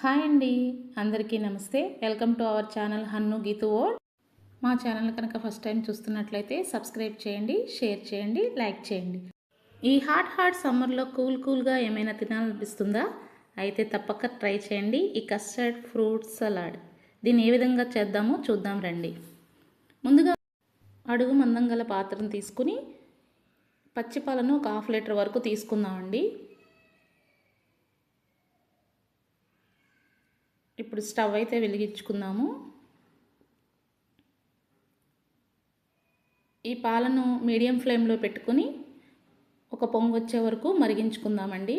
Hi అండి. అందరికీ నమస్తే. Welcome to our channel Hannu Geethu old మా ఛానల్ కనుక ఫస్ట్ టైం చూస్తున్నట్లయితే సబ్స్క్రైబ్ చేయండి షేర్ చేయండి లైక్ చేయండి. ఈ హాట్ హాట్ సమ్మర్లో కూల్ కూల్గా ఏమైనా తినాలనిపిస్తుందా? అయితే తప్పక ట్రై చేయండి. ఈ కస్టర్డ్ ఫ్రూట్ సలాడ్. దీన్ని ఏ విధంగా చేద్దామో చూద్దాం రండి. ముందుగా అడుగు మందం గల పాత్రను తీసుకుని పచ్చిపాలను ఒక హాఫ్ లీటర్ వరకు తీసుకుందామండి. ఇప్పుడు స్టవ్ అయితే వెలిగించుకుందాము. ఈ పాలను మీడియం ఫ్లేమ్లో పెట్టుకొని ఒక పొంగు వచ్చే వరకు మరిగించుకుందామండి.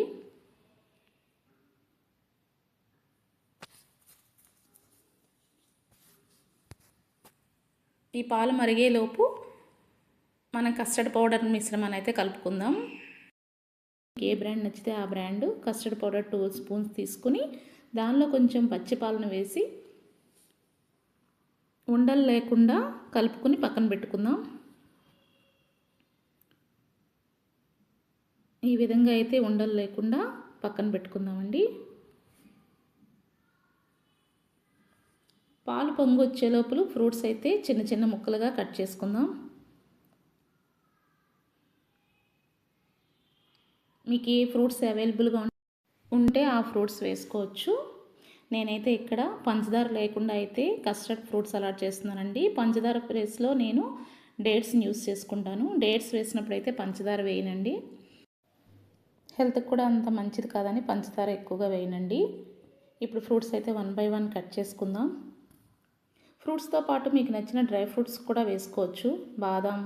ఈ పాలు మరిగేలోపు మనం కస్టర్డ్ పౌడర్ మిశ్రమాన్ని అయితే కలుపుకుందాం. ఏ బ్రాండ్ నచ్చితే ఆ brand custard powder two spoons తీసుకుని దానిలో కొంచెం పచ్చిపాలను వేసి ఉండలు లేకుండా కలుపుకొని పక్కన పెట్టుకుందాం. ఈ విధంగా అయితే ఉండలు లేకుండా పక్కన పెట్టుకుందామండి. పాలు పొంగు వచ్చే లోపల ఫ్రూట్స్ అయితే చిన్న చిన్న ముక్కలుగా కట్ చేసుకుందాం. మీకు ఏ ఫ్రూట్స్ అవైలబుల్గా ఉంటే ఆ ఫ్రూట్స్ వేసుకోవచ్చు. నేనైతే ఇక్కడ పంచదార లేకుండా అయితే కస్టర్డ్ ఫ్రూట్స్ అలాట్ చేస్తున్నానండి. పంచదార ప్లేస్లో నేను డేట్స్ని యూస్ చేసుకుంటాను. డేట్స్ వేసినప్పుడు అయితే పంచదార వేయనండి. హెల్త్కి కూడా అంత మంచిది కాదని పంచదార ఎక్కువగా వేయనండి. ఇప్పుడు ఫ్రూట్స్ అయితే వన్ బై వన్ కట్ చేసుకుందాం. ఫ్రూట్స్తో పాటు మీకు నచ్చిన డ్రై ఫ్రూట్స్ కూడా వేసుకోవచ్చు. బాదం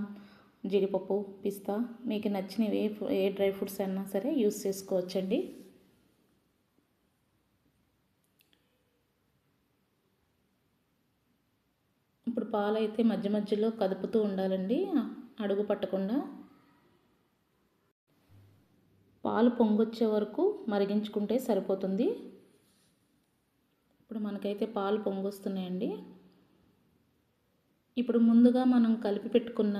జీడిపప్పు పిస్తా. మీకు నచ్చినవి ఏ ఏ డ్రై ఫ్రూట్స్ అయినా సరే యూస్ చేసుకోవచ్చండి. పాలైతే పాలు అయితే మధ్య మధ్యలో కదుపుతూ ఉండాలండి అడుగు పట్టకుండా. పాలు పొంగొచ్చే వరకు మరిగించుకుంటే సరిపోతుంది. ఇప్పుడు మనకైతే పాలు పొంగొస్తున్నాయండి. ఇప్పుడు ముందుగా మనం కలిపి పెట్టుకున్న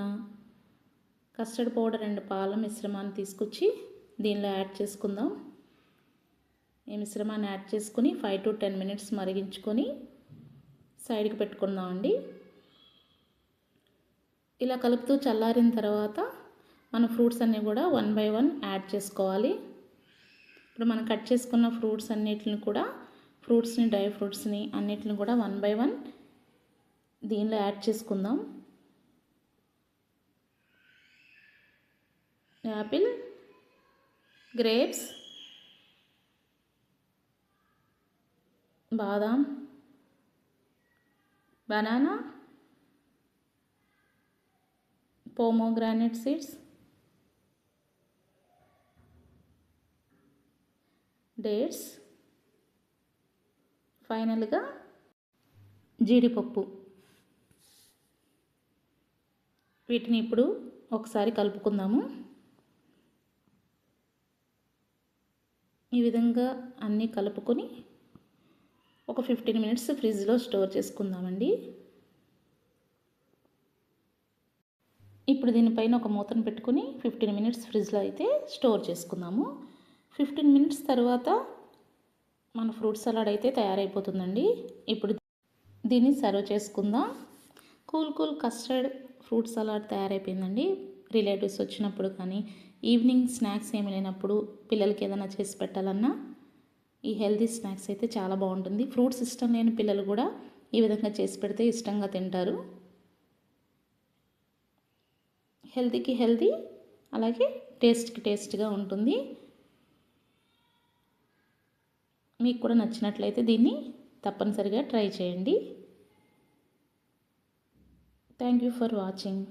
కస్టర్డ్ పౌడర్ అండ్ పాల మిశ్రమాన్ని తీసుకొచ్చి దీనిలో యాడ్ చేసుకుందాం. ఈ మిశ్రమాన్ని యాడ్ చేసుకుని ఫైవ్ టు టెన్ మినిట్స్ మరిగించుకొని సైడ్కి పెట్టుకుందామండి. ఇలా కలుపుతూ చల్లారిన తర్వాత మన ఫ్రూట్స్ అన్నీ కూడా వన్ బై వన్ యాడ్ చేసుకోవాలి. ఇప్పుడు మనం కట్ చేసుకున్న ఫ్రూట్స్ అన్నిటిని కూడా ఫ్రూట్స్ని డ్రై ఫ్రూట్స్ని అన్నిటిని కూడా వన్ బై వన్ దీనిలో యాడ్ చేసుకుందాం. యాపిల్ గ్రేప్స్ బాదాం బనానా పోమోగ్రానైట్ సీడ్స్ డేట్స్ ఫైనల్గా జీడిపప్పు. వీటిని ఇప్పుడు ఒకసారి కలుపుకుందాము. ఈ విధంగా అన్నీ కలుపుకొని ఒక ఫిఫ్టీన్ మినిట్స్ ఫ్రిడ్జ్లో స్టోర్ చేసుకుందామండి. ఇప్పుడు దీనిపైన ఒక మూతను పెట్టుకుని ఫిఫ్టీన్ మినిట్స్ ఫ్రిడ్జ్లో అయితే స్టోర్ చేసుకుందాము. ఫిఫ్టీన్ మినిట్స్ తర్వాత మన ఫ్రూట్ సలాడ్ అయితే తయారైపోతుందండి. ఇప్పుడు దీన్ని సర్వ్ చేసుకుందాం. Cool cool custard fruit salad తయారైపోయిందండి. Relatives వచ్చినప్పుడు కానీ ఈవినింగ్ స్నాక్స్ ఏమి లేనప్పుడు పిల్లలకి ఏదైనా చేసి పెట్టాలన్నా ఈ హెల్తీ స్నాక్స్ అయితే చాలా బాగుంటుంది. ఫ్రూట్స్ ఇష్టం లేని పిల్లలు కూడా ఈ విధంగా చేసి పెడితే ఇష్టంగా తింటారు. హెల్తీకి హెల్తీ అలాగే టేస్ట్కి టేస్ట్గా ఉంటుంది. మీకు కూడా నచ్చినట్లయితే దీన్ని తప్పనిసరిగా ట్రై చేయండి. Thank you for watching.